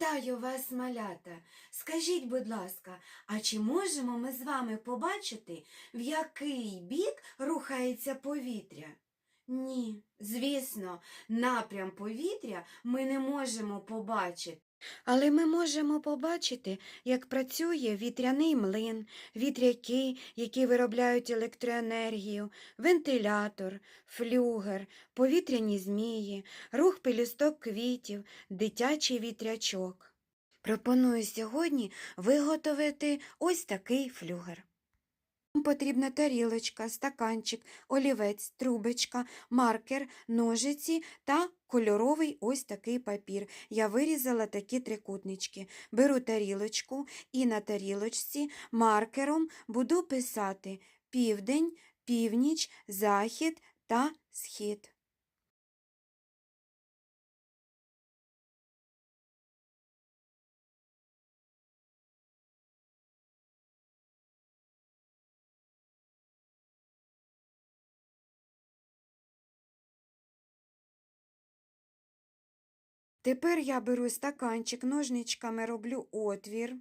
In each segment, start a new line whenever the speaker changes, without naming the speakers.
Вітаю вас, малята. Скажіть, будь ласка, а чи можемо ми з вами побачити, в який бік рухається повітря? Ні, звісно, напрям повітря ми не можемо побачити. Але ми можемо побачити, як працює вітряний млин, вітряки, які виробляють електроенергію, вентилятор, флюгер, повітряні змії, рух пелюсток квітів, дитячий вітрячок. Пропоную сьогодні виготовити ось такий флюгер. Потрібна тарілочка, стаканчик, олівець, трубочка, маркер, ножиці та кольоровий ось такий папір. Я вирізала такі трикутнички. Беру тарілочку і на тарілочці маркером буду писати південь, північ, захід та схід. Тепер я беру стаканчик, ножничками роблю отвір.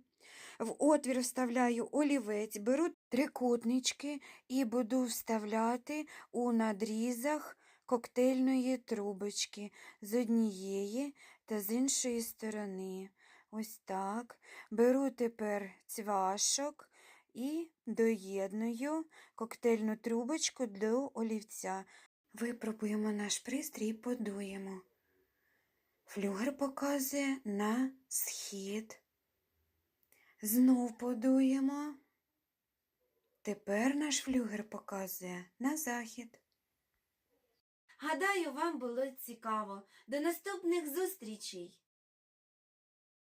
В отвір вставляю олівець, беру трикутнички і буду вставляти у надрізах коктейльної трубочки з однієї та з іншої сторони. Ось так. Беру тепер цвяшок і доєдную коктейльну трубочку до олівця. Випробуємо наш пристрій і подуємо. Флюгер показує на схід. Знов подуємо. Тепер наш флюгер показує на захід. Гадаю, вам було цікаво. До наступних зустрічей!